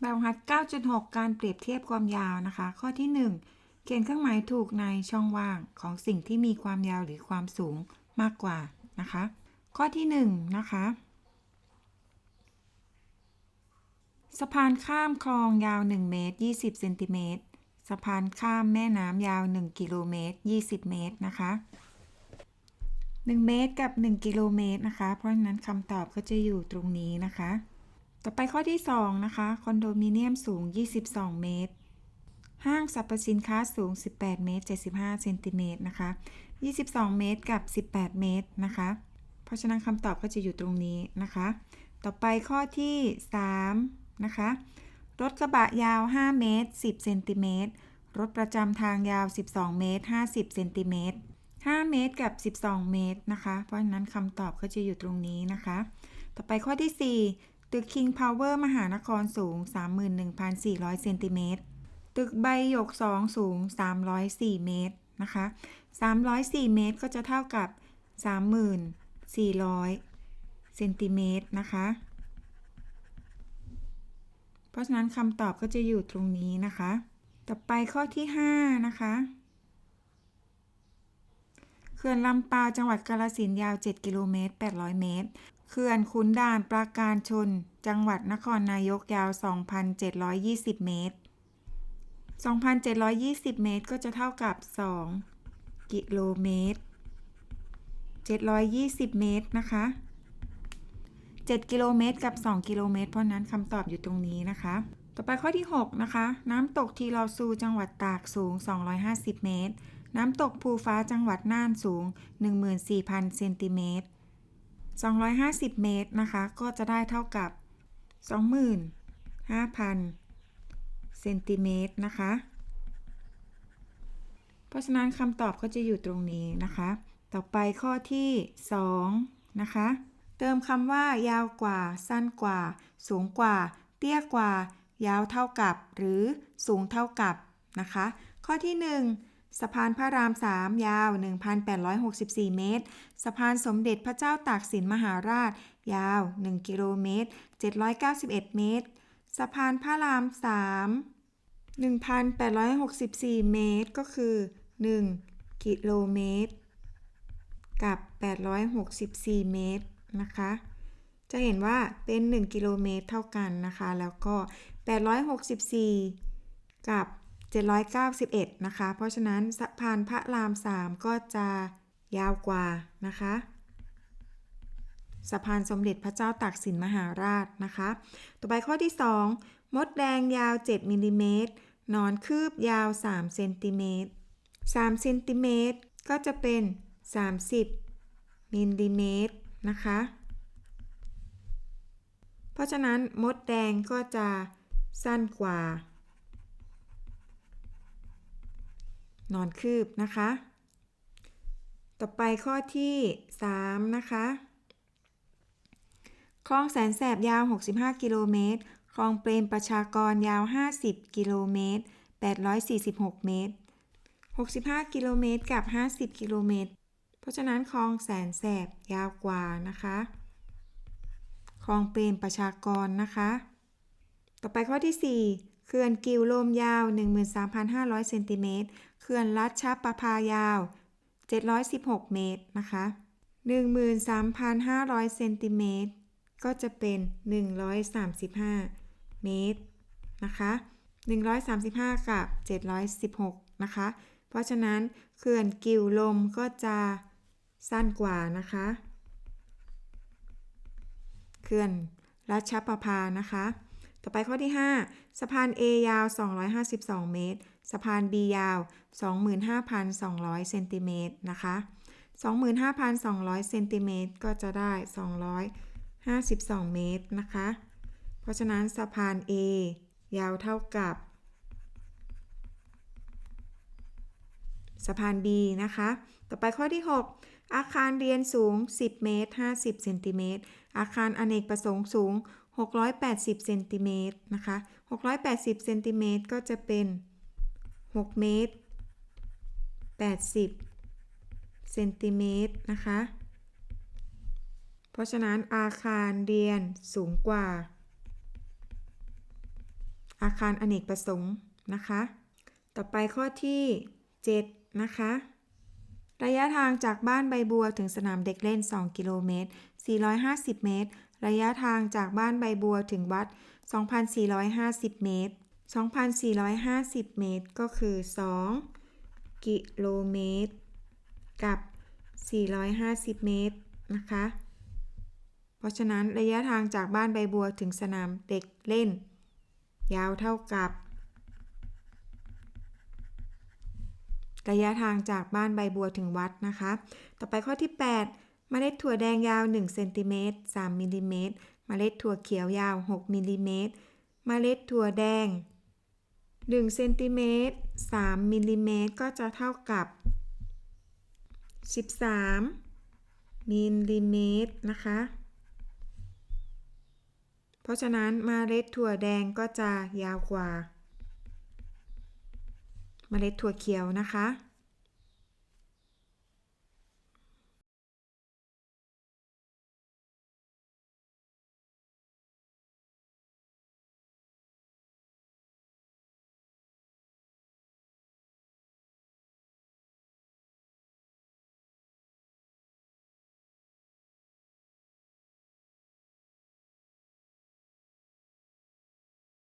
แบบหัด 9.6 การเปรียบเทียบความยาวนะคะ ข้อที่ 1 เขียนเครื่องหมายถูกในช่องว่างของสิ่งที่มีความยาวหรือความสูงมากกว่านะคะ ข้อที่ 1 นะคะ สะพานข้ามคลองยาว 1 เมตร 20 เซนติเมตร สะพานข้ามแม่น้ำยาว 1 กิโลเมตร 20 เมตรนะคะ 1 เมตรกับ 1 กิโลเมตรนะคะ เพราะฉะนั้นคำตอบก็จะอยู่ตรงนี้นะคะ ต่อไปข้อที่ 2 นะคะ คอนโดมิเนียมสูง 22 เมตร ห้างสรรพสินค้าสูง 18 เมตร 75 เซนติเมตรนะคะ 22 เมตรกับ 18 เมตรนะคะ เพราะฉะนั้นคำตอบก็จะอยู่ตรงนี้นะคะ ต่อไปข้อที่ 3 นะคะ รถกระบะยาว 5 เมตร 10 เซนติเมตร รถประจำทางยาว 12 เมตร 50 เซนติเมตร 5 เมตรกับ 12 เมตรนะคะ เพราะฉะนั้นคำตอบก็จะอยู่ตรงนี้นะคะ ต่อไปข้อที่ 4 ตึก King Power มหานครสูง 31,400 เซนติเมตร ตึกใบหยก 2 สูง 304 เมตรนะคะ 304 เมตรก็จะเท่ากับ 3,400 เซนติเมตรนะคะ เพราะฉะนั้นคำตอบก็จะอยู่ตรงนี้นะคะ ต่อไปข้อที่ 5 นะคะเขื่อนลำปาวจังหวัดกาฬสินยาว 7 กิโลเมตร 800 เมตร เขื่อนขุนด่านปราการชน จังหวัดนครนายกยาว 2,720 เมตร 2,720 เมตรก็จะเท่ากับ 2 กิโลเมตร 720 เมตรนะคะ 7 กิโลเมตรกับ 2 กิโลเมตร เพราะนั้นคำตอบอยู่ตรงนี้นะคะ ต่อไปข้อที่ 6 นะคะ น้ำตกทีลอซูจังหวัดตากสูง 250 เมตร น้ำตกภูฟ้าจังหวัดน่านสูง 14,000 เซนติเมตร 250 เมตรนะคะ ก็จะได้เท่ากับ 25,000 เซนติเมตรนะคะ เพราะฉะนั้นคำตอบก็จะอยู่ตรงนี้นะคะ ต่อไปข้อที่ 2 นะคะ เติมคำว่ายาวกว่า สั้นกว่า สูงกว่า เตี้ยกว่า ยาวเท่ากับ หรือสูงเท่ากับนะคะ ข้อที่ 1 สะพานพระราม3ยาว 1,864 เมตร สะพานสมเด็จพระเจ้าตากสินมหาราช ยาว 1 กิโลเมตร 791 เมตร สะพานพระราม3 1,864 เมตร ก็คือ 1 กิโลเมตร กับ 864 เมตรนะคะ จะเห็นว่าเป็น 1 กิโลเมตรเท่ากันนะคะ แล้วก็ 864 กับ 791 นะคะ เพราะฉะนั้นสะพานพระราม 3 ก็จะยาวกว่านะคะสะพานสมเด็จพระเจ้าตากสินมหาราชนะคะ ต่อไปข้อที่ 2 มดแดงยาว 7มิลลิเมตรนอนคืบยาว3เซนติเมตร3เซนติเมตรก็จะเป็น 30มิลลิเมตรนะคะ เพราะฉะนั้นมดแดงก็จะสั้นกว่า นอนคืบนะคะ ต่อไปข้อที่ 3 นะคะคลองแสนแสบยาว 65 กิโลเมตรคลองเปรมประชากรยาว 50 กิโลเมตร 846 เมตร 65 กิโลเมตรกับ 50 กิโลเมตร เพราะฉะนั้นคลองแสนแสบยาวกว่านะคะคลองเปรมประชากรนะคะ ต่อไปข้อที่ 4 เขื่อนกิวลมยาว 13,500 เซนติเมตร เขื่อนรัดชับประภายาว 716 เมตรนะคะ 13,500 เซนติเมตร ก็จะเป็น 135 เมตรนะคะ 135 กับ 716 นะคะ เพราะฉะนั้นเขื่อนกิวลมก็จะสั้นกว่านะคะ เขื่อนรัชประภานะคะ ต่อไปข้อที่ 5 สะพาน A ยาว 252 เมตร สะพาน B ยาว 25,200 เซนติเมตรนะคะ 25,200 เซนติเมตรก็จะได้ 252 เมตรนะคะ เพราะฉะนั้นสะพาน A ยาวเท่ากับ สะพาน B นะคะ ต่อไปข้อที่ 6 อาคารเรียนสูง 10 เมตร 50 เซนติเมตร อาคารอเนกประสงค์สูง 680เซนติเมตรนะคะ680เซนติเมตรก็จะเป็น 6 เมตร 80เซนติเมตรนะคะ เพราะฉะนั้นอาคารเรียนสูงกว่า อาคารอเนกประสงค์นะคะ ต่อไปข้อที่ 7 นะคะระยะทางจากบ้านใบบัวถึงสนามเด็กเล่น 2 กิโลเมตร 450 เมตร ระยะทางจากบ้านใบบัวถึงวัด 2,450 เมตร 2,450 เมตร ก็คือ 2 กิโลเมตร กับ 450 เมตร นะคะ เพราะฉะนั้นระยะทางจากบ้านใบบัวถึงสนามเด็กเล่น ยาวเท่ากับ ระยะทางจากบ้านใบบัวถึงวัดนะคะ ต่อไปข้อที่ 8 เมล็ดถั่วแดงยาว1เซนติเมตร3มิลลิเมตรเมล็ดถั่วเขียวยาว 6มิลลิเมตรเมล็ดถั่วแดง1เซนติเมตร3มิลลิเมตรก็จะเท่ากับ 13มิลลิเมตรนะคะ เพราะฉะนั้นเมล็ดถั่วแดงก็จะยาวกว่า เมล็ดถั่วเขียวนะคะ